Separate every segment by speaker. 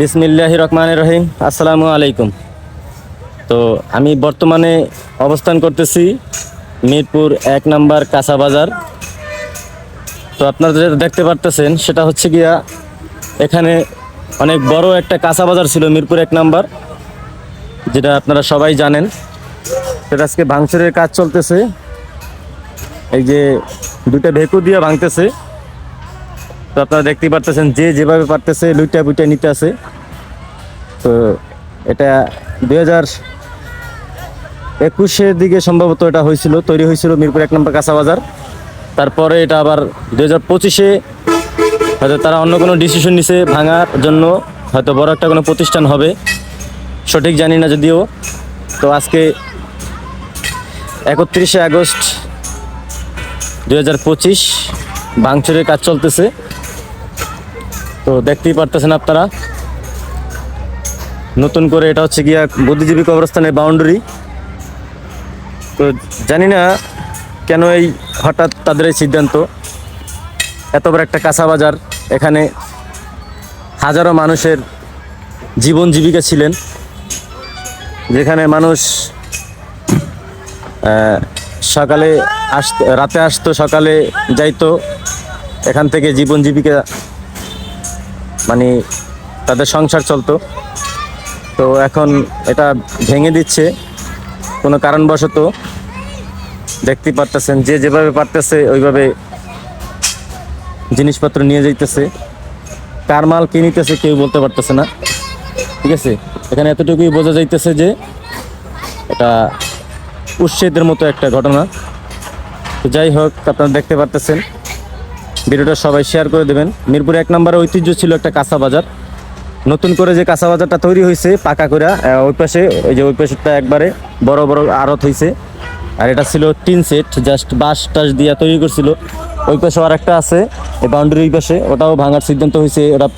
Speaker 1: বিসমিল্লাহ রহমান রহিম আসসালামু আলাইকুম তো আমি বর্তমানে অবস্থান করতেছি মিরপুর এক নাম্বার কাঁচা বাজার। তো আপনারা যেটা দেখতে পারতেছেন, সেটা হচ্ছে গিয়া এখানে অনেক বড় একটা কাঁচা বাজার ছিল মিরপুর এক নাম্বার, যেটা আপনারা সবাই জানেন। সেটা আজকে ভাঙচুরের কাজ চলতেছে। এই যে দুটা ভেকু দিয়ে ভাঙতেছে। তো আপনারা দেখতেই পারতেছেন যে যেভাবে পারতেছে লুইটা বুইটা নিতে আছে। তো এটা দুই হাজার একুশের দিকে সম্ভবত এটা হয়েছিল, তৈরি হয়েছিল মিরপুর এক নম্বর কাঁচা বাজার। তারপরে এটা আবার দুই হাজার পঁচিশে হয়তো তারা অন্য কোনো ডিসিশন নিছে ভাঙার জন্য, হয়তো বড় একটা কোনো প্রতিষ্ঠান হবে। সঠিক জানি না যদিও। তো আজকে একত্রিশে আগস্ট দুই হাজার পঁচিশ ভাঙচুরের কাজ চলতেছে। তো দেখতেই পারতেছেন আপনারা। নতুন করে এটা হচ্ছে গিয়া বুদ্ধিজীবী কবরস্থানের বাউন্ডারি তো জানি না কেন এই হঠাৎ তাদের এই সিদ্ধান্ত। এত বড় একটা কাঁচা বাজার, এখানে হাজারো মানুষের জীবন জীবিকা ছিলেন, যেখানে মানুষ সকালে আসতো, রাতে আসতো, সকালে যাইতো, এখান থেকে জীবন জীবিকা মানে তাদের সংসার চলতো। তো এখন এটা ভেঙে দিচ্ছে। কোনো কারণবশত দেখতে পারতেছেন, যে যেভাবে পারতেছে ওইভাবে জিনিসপত্র নিয়ে যাইতেছে। কার মাল কি নিতেছে কেউ বলতে পারতেছে না। ঠিক আছে? এখানে এতটুকুই বোঝা যাইতেছে যে এটা উচ্ছেদের মতো একটা ঘটনা। তো যাই হোক, আপনারা দেখতে পারতেছেন। ভিডিওটা সবাই শেয়ার করে দেবেন। মিরপুর এক নম্বরে ঐতিহ্য ছিল একটা কাঁচা বাজার। নতুন করে যে কাঁচা বাজারটা তৈরি হয়েছে, পাকা করে ওই পাশে, ওই যে ওই পাশেরটা একবারে বড় বড় আড়ত হয়েছে আর এটা ছিল টিন সেট, জাস্ট বাঁশ টাস দিয়ে তৈরি করছিল। ওই পাশে আর একটা আছে, এই ওই পাশে, ওটাও ভাঙার সিদ্ধান্ত হয়েছে। ওটা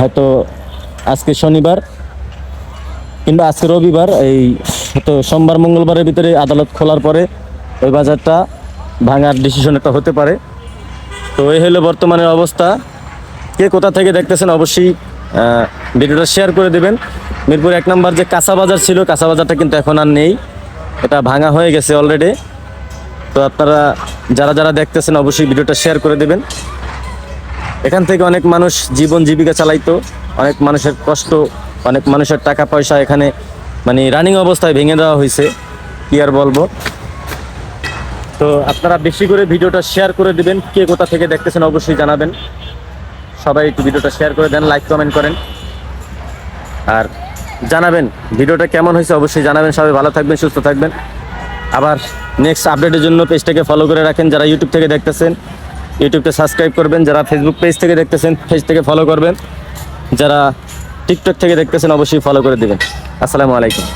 Speaker 1: হয়তো আজকে শনিবার কিংবা আজকে রবিবার, এই হয়তো সোমবার, মঙ্গলবারের ভিতরে আদালত খোলার পরে ওই বাজারটা ভাঙার ডিসিশন একটা হতে পারে। তো এই হলো বর্তমানের অবস্থা। কে কোথা থেকে দেখতেছেন অবশ্যই ভিডিওটা শেয়ার করে দেবেন। মিরপুর এক নম্বর যে কাঁচা বাজার ছিল, কাঁচা বাজারটা কিন্তু এখন আর নেই। এটা ভাঙা হয়ে গেছে অলরেডি তো আপনারা যারা যারা দেখতেছেন অবশ্যই ভিডিওটা শেয়ার করে দেবেন। এখান থেকে অনেক মানুষ জীবন জীবিকা চালাইতো, অনেক মানুষের কষ্ট, অনেক মানুষের টাকা পয়সা এখানে মানে রানিং অবস্থায় ভেঙে দেওয়া হয়েছে। কি আর বলব? তো আপনারা বেশি করে ভিডিওটা শেয়ার করে দিবেন, কে কোথা থেকে দেখতেছেন অবশ্যই জানাবেন। সবাই একটু ভিডিওটা শেয়ার করে দেন লাইক কমেন্ট করেন। আর জানাবেন, ভিডিওটা কেমন হয়েছে অবশ্যই জানাবেন। সবাই ভালো থাকবেন, সুস্থ থাকবেন। আবার নেক্সট আপডেটের জন্য পেজটাকে ফলো করে রাখেন। যারা ইউটিউব থেকে দেখতেছেন ইউটিউবটা সাবস্ক্রাইব করবেন। যারা ফেসবুক পেজ থেকে দেখতেছেন পেজ থেকে ফলো করবেন। যারা টিকটক থেকে দেখতেছেন, অবশ্যই ফলো করে দেবেন। আসসালামু আলাইকুম।